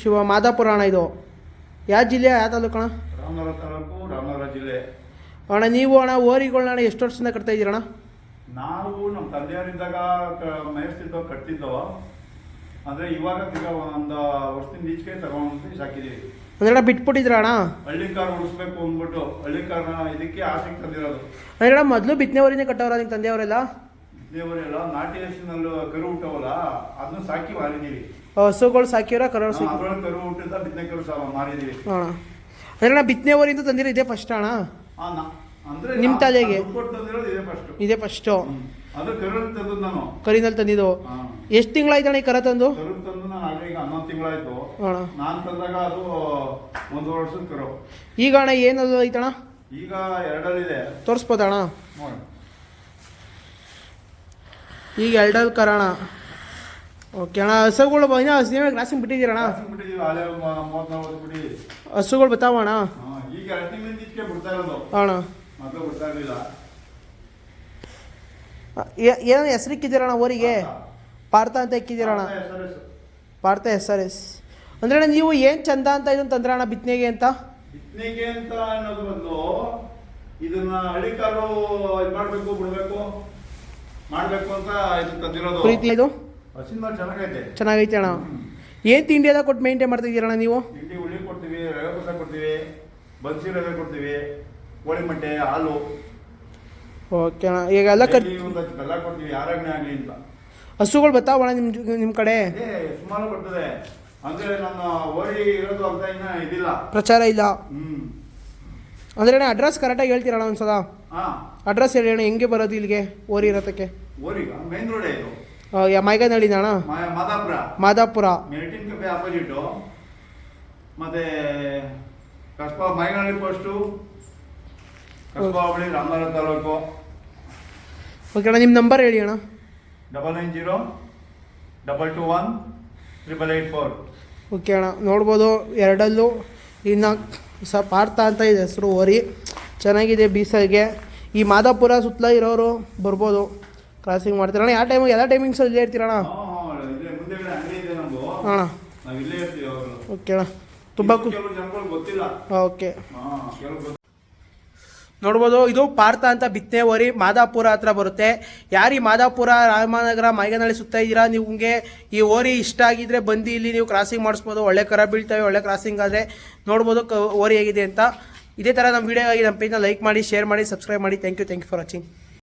ಶಿವ ಮಾದಾಪುರ ಅಣ್ಣ ಇದು. ಯಾವ ಜಿಲ್ಲೆ ಯಾವ ತಾಲೂಕು ಅಣ್ಣ? ರಾಮನಗರ ತಾಲೂಕು ರಾಮನಗರ ಜಿಲ್ಲೆ. ಅಣ್ಣ ನೀವು ಅಣ್ಣ ಓರಿಗಳನ್ನ ಅಣ್ಣ ಎಷ್ಟು ವರ್ಷದಿಂದ ಕಟ್ತಾ ಇದ್ದೀರಣ್ಣ ನಾವು ನಮ್ಮ ತಂದೆಯವರಿದ್ದಾಗ ಮೇಯಿಸ್ತಿದ್ದೋ ಕಟ್ತಿದ್ದೋ ಅಂದ್ರೆ ಇವಾಗ ತಿರ್ಗಾ ಒಂದು ವರ್ಷದಿಂದ ಈಚೆಗೆ ತಗೊಂಡು ಸಾಕಿದೀವಿ ಅಂದ್ರೆ ಬಿಟ್ಬಿಟ್ಟಿದ್ರ ಅಣ್ಣ? ಹಳ್ಳಿ ಕಾರ್ ಉಳಿಸ್ಬೇಕು ಅಂದ್ಬಿಟ್ಟು ಹಳ್ಳಿ ಕಾರ್ನ ಇದಕ್ಕೆ ಆಸಕ್ತಿ ತಂದಿರೋದು. ಅಂದ್ರೆ ಅಣ್ಣ ಮೊದಲು ಬಿತ್ತನೆ ಊರಿನೇ ಕಟ್ಟವ್ರ ನಿಮ್ಮ ತಂದೆಯವರೆಲ್ಲ? ದೇವರೆಲ್ಲ ನಾಟಿ ಹಸಿನಲ್ಲಿ ಕರು ಹುಟ್ಟವಲ್ಲ ಅದನ್ನ ಸಾಕಿ ಮಾರಿದೀವಿ ಹಸುಗಳು ಸಾಕಿವ್ರ ಕರು ಸಾಕಿ ಅದ್ರೊಳಗೆ ಕರು ಹುಟ್ಟಿದ ಬಿತ್ತನೆ ಕರು ಸಹ ಅಣ್ಣ ಅಂದ್ರೆ ಅಣ್ಣ ಬಿತ್ತನೆ ಊರಿಂದ ತಂದಿರೋ ಇದೇ ಫಸ್ಟ್ ಅಣ್ಣ? ಹಾಂ ಅಂದ್ರೆ ನಿಮ್ಮ ತಲೆಗೆ? ಇದೇ ಫಸ್ಟ್ ಇದೇ ಫಸ್ಟು ಅದು ಕರು ತಂದು ನಾನು. ಕರಿನಲ್ಲಿ ತಂದಿದ್ದು? ಹಾ. ಎಷ್ಟು ತಿಂಗಳಾಯ್ತಣ್ಣ ಈ ಕರ ತಂದು? ಕರು ತಂದು ನಾನು ಆಗಲೇ ಈಗ ಹನ್ನೊಂದು ತಿಂಗಳಾಯ್ತು. ಅಣ್ಣ ನಾನು ತಂದಾಗ ಅದು ಒಂದು ವರ್ಷದ ಕರು. ಈಗ ಅಣ್ಣ ಏನದು ಐತಣ್ಣ ಈಗ ಎರಡಲ್ಲಿದೆ. ತೋರಿಸ್ಬೋದಣ್ಣ? ನೋಡಿ ಈಗ ಎರಡಲ್ಲಿ ಕರೋಣ. ಓಕೆ ಅಣ್ಣ ಹಸುಗಳು ಇನ್ನೂ ಮೂವತ್ತ್ ನಲ್ವತ್ತು ಬಿಡಿ. ಹಸುಗಳು ಬತ್ತಾವಣ ಅಣ್ಣ? ಏನು ಹೆಸರು ಹೆಸರಿಕ್ಕಿದ್ದೀರಣ್ಣ ಊರಿಗೆ? ಪಾರ್ಥ. ಅಂತ ಇಕ್ಕಿದ್ದೀರಣ್ಣ ಪಾರ್ಥ ಎಸ್ ಆರ್ ಎಸ್ ಅಂದ್ರೆ ಅಣ್ಣ ನೀವು ಏನು ಚಂದ ಅಂತ ಇದನ್ನ ತಂದ್ರ ಅಣ್ಣ ಬಿತ್ತನೆಗೆ ಅಂತ? ಬಿತ್ತನೆಗೆ ಅಂತ ಅನ್ನೋದು ಬಂದು ಇದನ್ನ ಇದು ಮಾಡ್ಬೇಕು ಬಿಡ್ಬೇಕು. ಮಾಡ್ಬೇಕು ಅಂತ ಇದು ತಂದಿರೋದು. ಪ್ರೀತಿ ಇದು? ಹಸಿನ ಚೆನ್ನಾಗೈತೆ. ಚೆನ್ನಾಗೈತೆ ಅಣ್ಣ. ಏನು ತಿಂಡಿ ಎಲ್ಲ ಕೊಟ್ಟು ಮೇಂಟೈನ್ ಮಾಡ್ತಿದ್ದೀರಣ್ಣ ನೀವು? ತಿಂಡಿ ಹುಳಿ ಕೊಡ್ತೀವಿ ರವೆ ಬಸ ಕೊಡ್ತೀವಿ ಬನ್ಸಿ ರವೆ ಕೊಡ್ತೀವಿ ಕೋಳಿ ಮೊಟ್ಟೆ ಹಾಲು. ಓಕೆ ಅಣ್ಣ. ಈಗ ಎಲ್ಲ ಡೈಲಿ ಒಂದಷ್ಟು ಬೆಲ್ಲ ಕೊಡ್ತೀವಿ ಆರೋಗ್ಯ ಆಗಲಿ ಅಂತ. ಹಸುಗಳು ಬರ್ತಾವಣ ನಿಮ್ಮ ನಿಮ್ಮ ಕಡೆ? ಅದೇ ಸುಮಾರು ಬರ್ತದೆ. ಅಂದ್ರೆ ನನ್ನ ಓಡಿ ಇರೋದು ಅಂತ ಇನ್ನ ಇದಿಲ್ಲ. ಪ್ರಚಾರ ಇಲ್ಲ. ಹ್ಮ್. ಅಂದ್ರೆ ಅಣ್ಣ ಅಡ್ರೆಸ್ ಕರೆಕ್ಟಾಗಿ ಹೇಳ್ತೀರಣ್ಣ ಒಂದ್ಸಲ? ಅಡ್ರೆಸ್ ಹೇಳಿ ಅಣ್ಣ ಹೆಂಗೆ ಬರೋದು ಇಲ್ಲಿಗೆ ಓರಿ ಇದು? ಮೈಗನಹಳ್ಳಿನ ಅಣ್ಣ? ಮಾದಾಪುರ. ಮತ್ತೆ ಕಸ್ಬಾ ಮೈನಹಳ್ಳಿ ಪೋಸ್ಟು ಕಸ್ಬಾ ಹೋಬಳಿ ರಾಮನಗರ ತಾಲೂಕು. ಓಕೆ ಅಣ್ಣ ನಿಮ್ಮ ನಂಬರ್ ಹೇಳಿ ಅಣ್ಣ. Double nine zero double two one triple eight four okay ಅಣ್ಣ ನೋಡ್ಬೋದು ಎರಡಲ್ಲೂ ಇನ್ನು ಸ ಪಾರ್ಥ ಅಂತ ಇದೆ ಹೆಸರು ಓರಿ. ಚೆನ್ನಾಗಿದೆ ಬೀಸಲ್ಗೆ. ಈ ಮಾದಾಪುರ ಸುತ್ತಲ ಇರೋರು ಬರ್ಬೋದು. ಕ್ರಾಸಿಂಗ್ ಮಾಡ್ತೀರಣ್ಣ ಯಾವ ಟೈಮಿಗೆ ಎಲ್ಲ ಟೈಮಿಂಗ್ಸ್ ಇಲ್ಲೇ ಇರ್ತೀರಣ್ಣ? ಅಣ್ಣ ಓಕೆ ಅಣ್ಣ. ತುಂಬ ಓಕೆ. ನೋಡ್ಬೋದು, ಇದು ಪಾರ್ಥ ಅಂತ ಬಿತ್ತನೆ ಓರಿ ಮಾದಾಪುರ ಹತ್ರ ಬರುತ್ತೆ. ಯಾರಿ ಮಾದಾಪುರ, ರಾಮನಗರ, ಮೈಗನಹಳ್ಳಿ ಸುತ್ತ ಇದ್ದೀರಾ? ನಿಮಗೆ ಈ ಓರಿ ಇಷ್ಟ ಆಗಿದ್ರೆ ಬಂದು ಇಲ್ಲಿ ನೀವು ಕ್ರಾಸಿಂಗ್ ಮಾಡಿಸ್ಬೋದು. ಒಳ್ಳೆ ಕರ ಬೀಳ್ತವೆ, ಒಳ್ಳೆ ಕ್ರಾಸಿಂಗ್ ಆದರೆ ನೋಡ್ಬೋದು ಓರಿ ಹೇಗಿದೆ ಅಂತ. ಇದೇ ಥರ ನಮ್ಮ ವಿಡಿಯೋ ಆಗಿ ನಮ್ಮ ಪೇಜ್ನ ಲೈಕ್ ಮಾಡಿ ಶೇರ್ ಮಾಡಿ ಸಬ್ಸ್ಕ್ರೈಬ್ ಮಾಡಿ. Thank you thank you for watching